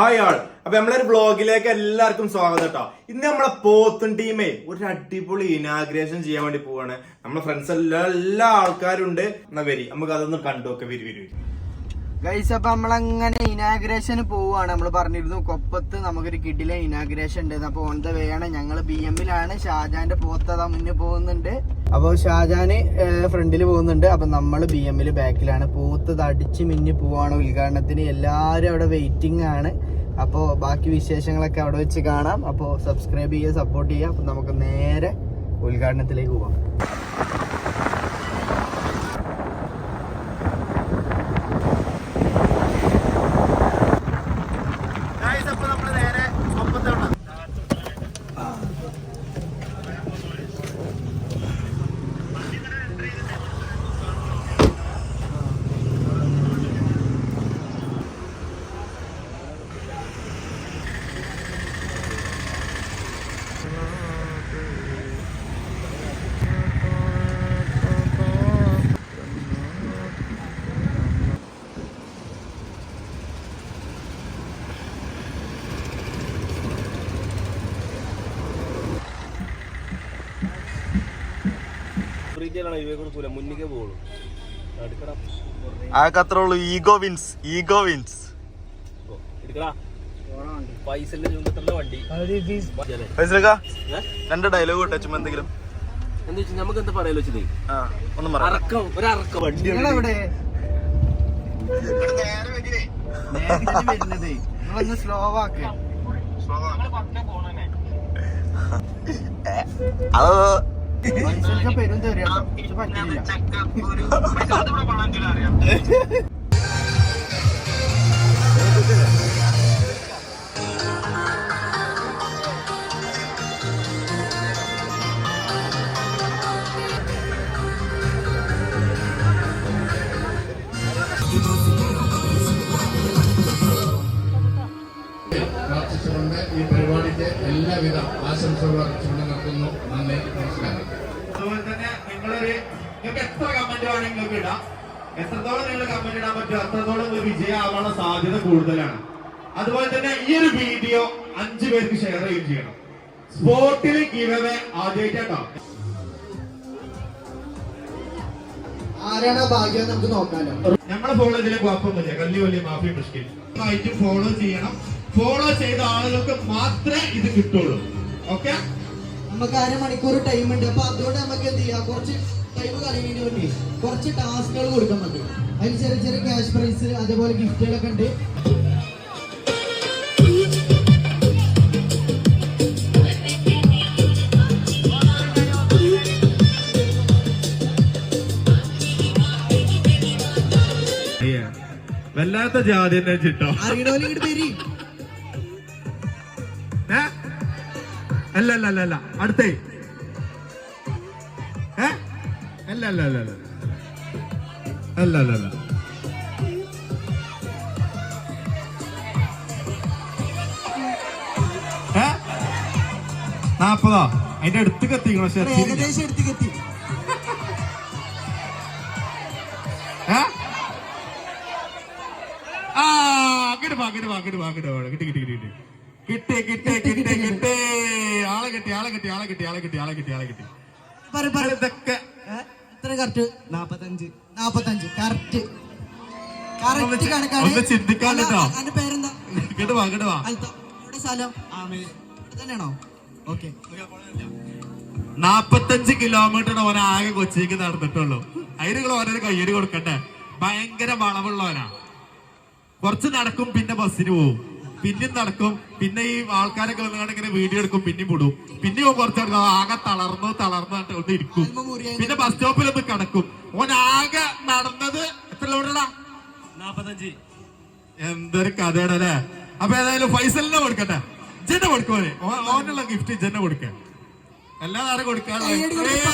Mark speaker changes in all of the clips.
Speaker 1: Hi ആൾ അപ്പൊ നമ്മളൊരു ബ്ലോഗിലേക്ക് എല്ലാവർക്കും സ്വാഗതം കേട്ടോ ഇന്ന് നമ്മളെ പോത്തൻ ടീമേ ഒരു അടിപൊളി ഇനാഗ്രേഷൻ ചെയ്യാൻ വേണ്ടി പോവാണ്. നമ്മളെ ഫ്രണ്ട്സ് എല്ലാ എല്ലാ ആൾക്കാരും ഉണ്ട്. എന്നാ വരി നമുക്ക് അതൊന്ന് കണ്ടു ഒക്കെ വരി വരി.
Speaker 2: ഗൈസ് അപ്പൊ നമ്മളങ്ങനെ ഇനാഗ്രേഷന് പോവാണ്. നമ്മൾ പറഞ്ഞിരുന്നു കൊപ്പത്ത് നമുക്കൊരു കിഡിലെ ഇനാഗ്രേഷൻ ഉണ്ട്. അപ്പൊ ഓൺ ദ വേ ആണ്. ഞങ്ങൾ ബി എമ്മിലാണ് ഷാജാന്റെ പോത്തതാ മുന്നിൽ പോകുന്നുണ്ട്. അപ്പോൾ ഷാജാന് ഫ്രണ്ടിൽ പോകുന്നുണ്ട്. അപ്പൊ നമ്മൾ ബി എമ്മിൽ ബാക്കിലാണ്. പോത്തത് അടിച്ച് മിന്നി പോവാണ് ഉദ്ഘാടനത്തിന്. എല്ലാവരും അവിടെ വെയിറ്റിംഗ് ആണ്. അപ്പോൾ ബാക്കി വിശേഷങ്ങളൊക്കെ അവിടെ വെച്ച് കാണാം. അപ്പോൾ സബ്സ്ക്രൈബ് ചെയ്യുക സപ്പോർട്ട് ചെയ്യുക. അപ്പൊ നമുക്ക് നേരെ ഉദ്ഘാടനത്തിലേക്ക് പോവാം.
Speaker 1: കംപ്ലീറ്റ് ഇവയെ കൊടുക്കൂല
Speaker 3: മുന്നിക്കേ പോകുള്ളൂ. എടുക്കടാ.
Speaker 1: അതൊക്കെ അത്രേ ഈഗോ വിൻസ് ഈഗോ വിൻസ്
Speaker 3: എടുക്കടാ. പൈസ
Speaker 1: രണ്ട് ഡയലോഗ് കൂട്ടെ
Speaker 3: ചുമ്മാ എന്തെങ്കിലും. നമുക്ക് എന്താ പറയാലോ വെച്ചത്?
Speaker 1: ഒന്നും
Speaker 3: അറക്കം ഒരറക്കം. വണ്ടി
Speaker 1: അതോ
Speaker 2: മനുഷ്യർക്ക് പെരും തെറിയാട്ടോ ഇത് പറ്റില്ല
Speaker 4: ഈ പരിപാടിക്ക് എല്ലാവിധ ആശംസകളും
Speaker 5: നിങ്ങൾക്ക് എത്ര കമന്റ് വേണമെങ്കിൽ നിങ്ങൾക്ക് ഇടാം. എത്രത്തോളം നിങ്ങൾ കമന്റ് ഇടാൻ പറ്റുമോ അത്രത്തോളം നിങ്ങൾ വിജയമാവാനുള്ള സാധ്യത കൂടുതലാണ്. അതുപോലെ തന്നെ ഈ ഒരു വീഡിയോ അഞ്ചു പേർക്ക് ഷെയർ ചെയ്യുകയും ചെയ്യണം. സ്പോട്ടിൽ ഗിവവേ ആദ്യമായിട്ടോ
Speaker 2: ആരാണ് ഭാഗ്യം നമുക്ക് നോക്കാലോ.
Speaker 5: നമ്മളെ ഫോളോ ചെയ്തിലെ കുഴപ്പമൊന്നുമില്ല. കല്ലി വലിയ മാഫി മുഷ്കിൽ. ആയിട്ട് ഫോളോ ചെയ്യണം. ഫോളോ ചെയ്ത ആളുകൾക്ക് മാത്രമേ ഇത് കിട്ടുള്ളൂ. ഓക്കെ
Speaker 2: നമുക്ക് അരമണിക്കൂർ ടൈം ഉണ്ട്. അപ്പൊ അതുകൊണ്ട് നമുക്ക് എന്ത് ചെയ്യാം? കുറച്ച് ടൈം കളയുന്നതിന് വേണ്ടി കുറച്ച് ടാസ്കുകൾ കൊടുക്കാൻ മതി അതിന് ചെറിയ ചെറിയ ക്യാഷ് പ്രൈസ് അതേപോലെ ഗിഫ്റ്റുകളൊക്കെ ഉണ്ട്.
Speaker 5: വല്ലാത്ത ജാതി തന്നെ ചിട്ടോ.
Speaker 2: അറിയണോലെ ഇങ്ങോട്ട് പേര്
Speaker 5: ഏ? അല്ല അല്ല അല്ല അല്ല അടുത്തേ. അല്ല അല്ല അല്ല അല്ല അല്ല അല്ല നാപ്പതോ അതിന്റെ അടുത്ത് കത്തിക്കണോ
Speaker 2: ഏകദേശം
Speaker 5: അടുത്ത് കിട്ടി കിട്ടി കിട്ടി കിട്ടി. ആളെ കിട്ടി ആളെ കിട്ടി ആളെ കിട്ടി ആളെ കിട്ടി ആളെ കിട്ടി ആളെ കിട്ടി.
Speaker 2: എത്ര കറക്റ്റ് നാപ്പത്തഞ്ച്. നാപ്പത്തഞ്ച്. കറക്റ്റ് കറക്റ്റ് കണക്കാണ്
Speaker 5: കേട്ടോ.
Speaker 2: അതിന്റെ പേരെന്താ?
Speaker 5: ഇങ്ങോട്ട് വാ ഇങ്ങോട്ട് വാ.
Speaker 2: അൽത്ത എവിടെ സ്ഥലം? ആമേ. തന്നെയാണോ? ഓക്കെ
Speaker 5: നാപ്പത്തഞ്ച് കിലോമീറ്റർ ഓന ആകെ കൊച്ചിക്ക് നടന്നിട്ടുള്ളൂ. അതിനുകൾ ഓരോ കയ്യേരി കൊടുക്കട്ടെ. ഭയങ്കര വളവുള്ളവനാ. കുറച്ച് നടക്കും പിന്നെ ബസ്സിന് പോവും. പിന്നെയും നടക്കും. പിന്നെ ഈ ആൾക്കാരൊക്കെ വന്നുകൊണ്ട് ഇങ്ങനെ വീഡിയോ എടുക്കും. പിന്നെയും വിടും. പിന്നെയും കുറച്ച് നടക്കും ആകെ തളർന്നു തളർന്നു കണ്ടുകൊണ്ട് ഒന്ന് ഇരിക്കും. പിന്നെ ബസ് സ്റ്റോപ്പിൽ ഒന്ന് കിടക്കും. ഓൻ ആകെ നടന്നത് എത്ര കിലോമീറ്ററാ
Speaker 3: നാപ്പത്തഞ്ച്.
Speaker 5: എന്തൊരു കഥയാണ് അല്ലെ? അപ്പൊ ഏതായാലും ഫൈസലിനെ കൊടുക്കട്ടെ. ജെന്നെ കൊടുക്കുമോനെ ഓനുള്ള ഗിഫ്റ്റ് ജെന്നെ കൊടുക്ക. എല്ലാ നേരം കൊടുക്കാനുള്ള
Speaker 2: കയ്യടി കൊടുത്ത്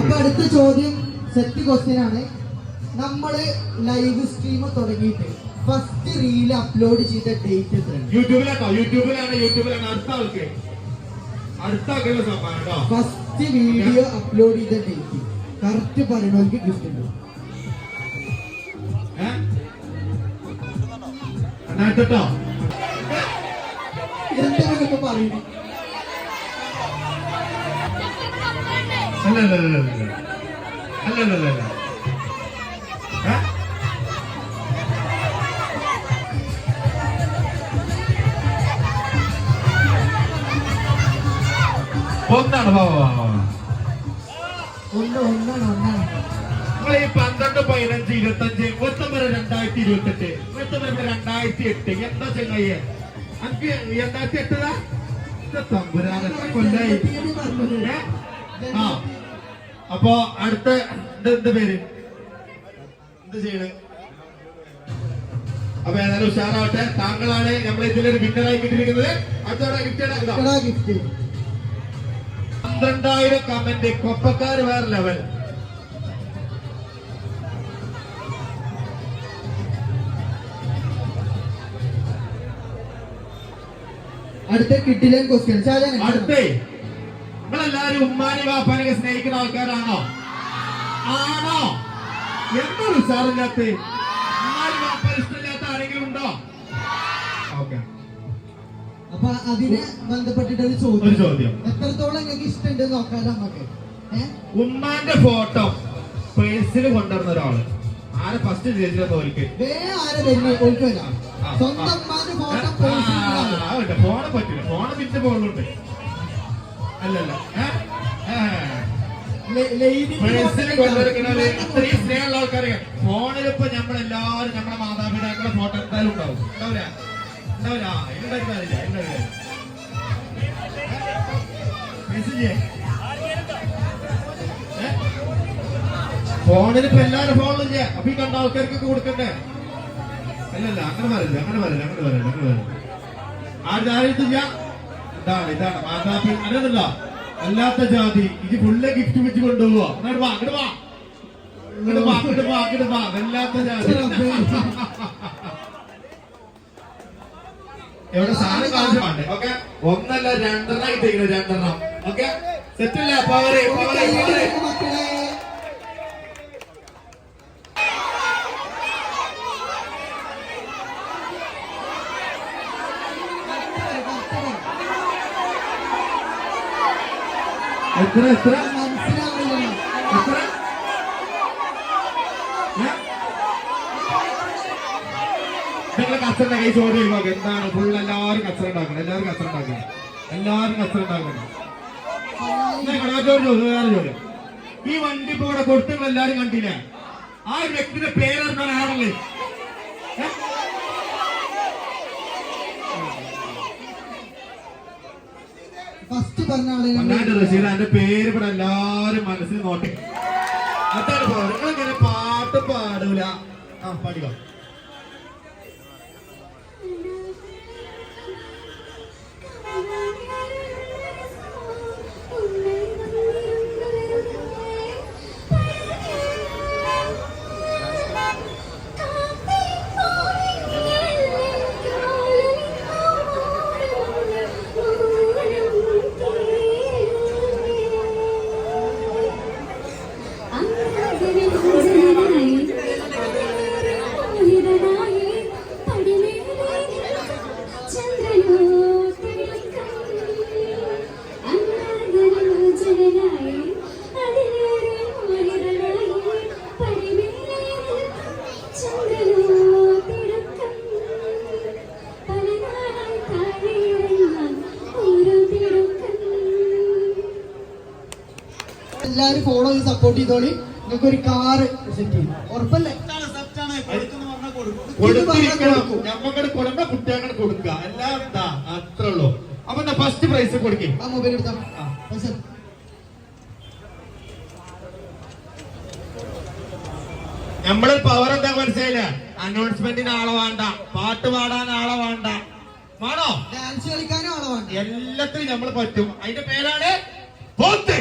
Speaker 2: അപ്പൊ അടുത്ത ചോദ്യം സെറ്റ് ക്വസ്റ്റ്യൻ ആണ്. നമ്മൾ ലൈവ് സ്ട്രീം തുടങ്ങിയിട്ട് ഫസ്റ്റ് റീൽ അപ്ലോഡ് ചെയ്ത ഡേറ്റ് എത്രയാണ്
Speaker 5: യൂട്യൂബിലാട്ടോ യൂട്യൂബിലാണ് യൂട്യൂബിലാണ്. അടുത്ത ആൾക്ക്. അടുത്ത ആൾക്കുള്ള കേട്ടോ
Speaker 2: ഫസ്റ്റ് വീഡിയോ അപ്ലോഡ് ചെയ്ത ഡേറ്റ് കറക്റ്റ് പറയണമെങ്കിൽ ഗിഫ്റ്റ് ഉണ്ട്
Speaker 5: ഏഹ് രണ്ടായിരത്തെട്ടോ?
Speaker 2: എന്തൊക്കെ പറയുന്നു
Speaker 5: അല്ല അല്ല ഒന്നാണ് നമ്മളെ ഈ പന്ത്രണ്ട് പതിനഞ്ച് ഇരുപത്തഞ്ച് മൊത്തം രണ്ടായിരത്തി ഇരുപത്തെട്ട് വരെ രണ്ടായിരത്തി എട്ട്. എന്താ ചെങ്ങയ്യ അനക്ക് രണ്ടായിരത്തി എട്ടതാ എത്ര കൊല്ലായി? ആ. അപ്പൊ അടുത്ത എന്ത് പേര്? എന്ത് ചെയ്യണേ? അപ്പൊ ഏതായാലും ഉഷാറാവട്ടെ. താങ്കളാണ് നമ്മൾ ഇതിലൊരു വിന്നറായി കിട്ടിയിരിക്കുന്നത്. അടുത്തോടെ ഗിഫ്റ്റ്
Speaker 2: ഗിഫ്റ്റ്
Speaker 5: പന്ത്രണ്ടായിരം കമന്റ് കൊപ്പക്കാർ വേറെ ലെവൽ
Speaker 2: അടുത്ത കിട്ടില്ല ക്വസ്റ്റ്യൻ
Speaker 5: അടുത്തേ. നിങ്ങളെല്ലാരും ഉമ്മാനി വാപ്പാനൊക്കെ സ്നേഹിക്കുന്ന ആൾക്കാരാണോ? ആണോ? എന്താ സാറില്ലാത്ത ഉമ്മാനി വാപ്പാൻ ഇഷ്ടമില്ലാത്ത ആരെങ്കിലും ഉണ്ടോ? ഓക്കെ.
Speaker 2: അപ്പൊ അതിനെ ബന്ധപ്പെട്ടിട്ട് ഒരു
Speaker 5: ഒരു
Speaker 2: ചോദ്യം.
Speaker 5: ചോദ്യം
Speaker 2: എത്രത്തോളം നിങ്ങൾക്ക് ഇഷ്ടമുണ്ട് നോക്കാലോ നമുക്ക്
Speaker 5: ഉമ്മാന്റെ ഫോട്ടോ പേഴ്സിൽ കൊണ്ടുവരുന്ന ഒരാൾ. ആരെ ഫസ്റ്റ് തോൽക്ക്
Speaker 2: വേ ആരെ സ്വന്തം ഫോട്ടോ
Speaker 5: ഫോണ് പറ്റില്ല. ഫോണ് പിന്നെ പോകുന്നുണ്ട് അല്ലല്ല. പേഴ്സിൽ സ്നേഹമുള്ള ആൾക്കാരെ ഫോണിലിപ്പോ നമ്മളെല്ലാരും നമ്മുടെ മാതാപിതാക്കളുടെ ഫോട്ടോ എന്തായാലും ഉണ്ടാവും. ഉണ്ടാവില്ല ഫോണിൽ ഇപ്പൊ എല്ലാരും ഫോണിലില്ല അപ്പൊ ഈ കണ്ട ആൾക്കാർക്കൊക്കെ കൊടുക്കണ്ടേ? അല്ലല്ല അങ്ങനെ പറയില്ല അങ്ങനെ പറയില്ല അങ്ങനെ പറയില്ല അങ്ങനെ പറയില്ല ആരും ആരെടുത്തില്ല? ഇതാണ് ഇതാണ്. മാതാപി അല്ല അല്ലാത്ത ജാതി ഇത് ഫുള്ള് ഗിഫ്റ്റ് വെച്ച് കൊണ്ടുപോവാ അങ്ങോട്ട് വാ അങ്ങോട്ട് വാ. അങ്ങോട്ട് വാ അങ്ങോട്ട് വാ അങ്ങോട്ട് വാ. അല്ലാത്ത ജാതി. എവിടെ സാധനം ആവശ്യമാണ് ഓക്കെ. ഒന്നല്ല രണ്ടെണ്ണം കിട്ടിയിരിക്കുന്നത് രണ്ടെണ്ണം. ഓക്കെ. സെറ്റല്ല? പവറ് പവറ് പവറ് എത്ര എത്ര
Speaker 2: മനസ്സിലാവില്ല
Speaker 5: എത്ര നിങ്ങളെ കച്ചറ കൈ ചോദ്യം ഒഴിവാക്കുക എന്താണ് ഫുൾ എല്ലാവരും കച്ചറ ഉണ്ടാക്കണം. എല്ലാവരും കച്ചറ ഉണ്ടാക്കണം. എല്ലാവരും കച്ചറ ഉണ്ടാക്കണം. ചോദ്യം വേറെ ചോദ്യം. ഈ വണ്ടി ഇപ്പൊ ഇവിടെ കൊടുത്ത് എല്ലാരും കണ്ടില്ല? ആ ഒരു വ്യക്തിയുടെ പേരെടുക്കാൻ ആണല്ലേ
Speaker 2: ഫസ്റ്റ് പറഞ്ഞ ആളെ
Speaker 5: പൊന്നാന്റെ റഷീദ് എന്റെ പേര് ഇവിടെ എല്ലാരും മനസ്സിൽ നോട്ടെ. അതാണ് നിങ്ങൾ ഇങ്ങനെ പാട്ട് പാടൂല. ആ പാടിക്കോ.
Speaker 2: എല്ലാരും ഫോളോ ചെയ്ത് സപ്പോർട്ട് ചെയ്തോളി. നിങ്ങൾക്ക് ഒരു കാറ് സെറ്റ് ചെയ്യും. ഉറപ്പല്ലേ?
Speaker 5: കുട്ടികൾക്ക് കൊടുക്കുക. എല്ലാം അത്രേ ഉള്ളൂ. അപ്പൊ ഫസ്റ്റ് പ്രൈസ് കൊടുക്കേ.
Speaker 2: ആ മൊബൈൽ
Speaker 5: നമ്മൾ പവർ എന്താ മനസ്സിലായില്ല? അനൗൺസ്മെന്റിന് ആളെ വേണ്ട. പാട്ട് പാടാൻ ആളെ വേണ്ട. വേണോ?
Speaker 2: ഡാൻസ് കളിക്കാനും ആളെ വേണ്ട.
Speaker 5: എല്ലാത്തിനും നമ്മൾ പറ്റും. അതിന്റെ പേരാണ് പോത്ത്.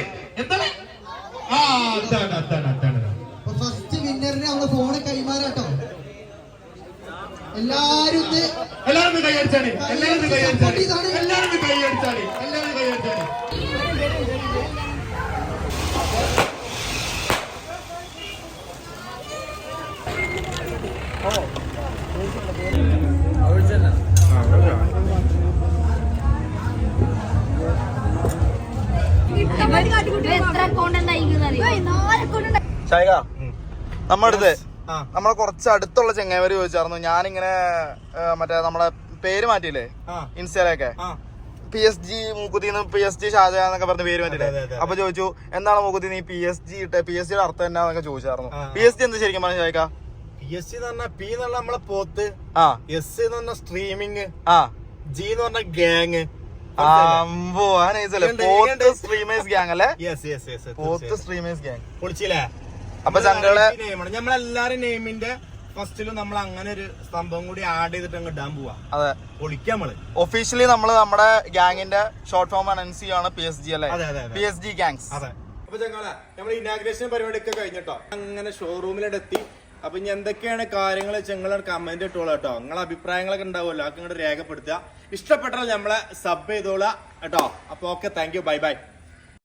Speaker 2: ഫസ്റ്റ് വിന്നറിന് അവളെ ഫോണ് കൈമാറാട്ടോ. എല്ലാരും
Speaker 5: എല്ലാരും കൈയടിച്ചാണ് എല്ലാരും കൈയടിച്ചാണ് എല്ലാരും കൈയടിച്ചാണ് എല്ലാരും കൈയടിച്ചാണ്
Speaker 6: കബഡി കാട്ടിക്കൂട്ടെ അടുത്ത്
Speaker 1: ആ.
Speaker 6: നമ്മളെ കുറച്ച് അടുത്തുള്ള ചെങ്ങായിമാര് ചോദിച്ചായിരുന്നു. ഞാനിങ്ങനെ മറ്റേ നമ്മളെ പേര് മാറ്റിയില്ലേ?
Speaker 1: ആ.
Speaker 6: ഇൻസ്റ്റയിലൊക്കെ.
Speaker 1: ആ.
Speaker 6: P S G Mookkuthi P S G Shajahan എന്നൊക്കെ പറഞ്ഞ പേര്
Speaker 1: മാറ്റിയില്ലേ.
Speaker 6: അപ്പൊ ചോദിച്ചു എന്താണ് മൂക്കുത്തി നീ പി എസ് ജി ഇട്ടേ പി എസ് ജിയുടെ അർത്ഥം എന്നാന്നൊക്കെ ചോദിച്ചായിരുന്നു. പി എസ് ജി എന്ത് ശരിക്കും പറഞ്ഞു ഷായിക്ക
Speaker 1: പി എസ് സി എന്ന് പറഞ്ഞാൽ പി എന്നുള്ള നമ്മളെ പോത്ത്.
Speaker 6: ആ.
Speaker 1: എസ് എന്ന് പറഞ്ഞ സ്ട്രീമിങ്
Speaker 6: ആ.
Speaker 1: ജി എന്ന് പറഞ്ഞ ഗ്യാങ്
Speaker 6: അമ്പോ ആ പോത്ത് സ്ട്രീമേഴ്സ് ഗ്യാങ് അല്ലേ? പോത്ത് സ്ട്രീമേഴ്സ് ഗ്യാങ്
Speaker 1: പൊളിച്ചില്ലേ?
Speaker 6: അപ്പൊ ചങ്കളെ
Speaker 1: നമ്മളെല്ലാരും നെയിമിന്റെ ഫസ്റ്റിലും നമ്മൾ അങ്ങനെ ഒരു സംഭവം കൂടി ആഡ് ചെയ്തിട്ട് അങ്ങ് ഇടാൻ പോവാ.
Speaker 6: അതെ.
Speaker 1: പൊളിക്കാം നമ്മൾ.
Speaker 6: ഒഫീഷ്യലി നമ്മൾ നമ്മുടെ ഗ്യാങ്ങിന്റെ ഷോർട്ട് ഫോം അനൗൺസ് ചെയ്യാണ് പി എസ് ജി അല്ലെ. പി എസ് ജി ഗ്യാങ്സ്
Speaker 1: അതെ. അപ്പൊ ചങ്ങളെ നമ്മൾ ഇനാഗ്രേഷൻ പരിപാടി ഒക്കെ കഴിഞ്ഞിട്ടോ? അങ്ങനെ ഷോറൂമിലെത്തി അപ്പൊ ഇനി എന്തൊക്കെയാണ് കാര്യങ്ങൾ നിങ്ങൾ കമന്റ് ഇട്ടോളൂ കേട്ടോ. നിങ്ങളെ അഭിപ്രായങ്ങളൊക്കെ ഉണ്ടാവുമല്ലോ. അതൊക്കെ ഇങ്ങോട്ട് രേഖപ്പെടുത്തുക. ഇഷ്ടപ്പെട്ടാൽ നമ്മളെ സബ് ചെയ്തോളാം കേട്ടോ. അപ്പൊ okay thank you bye bye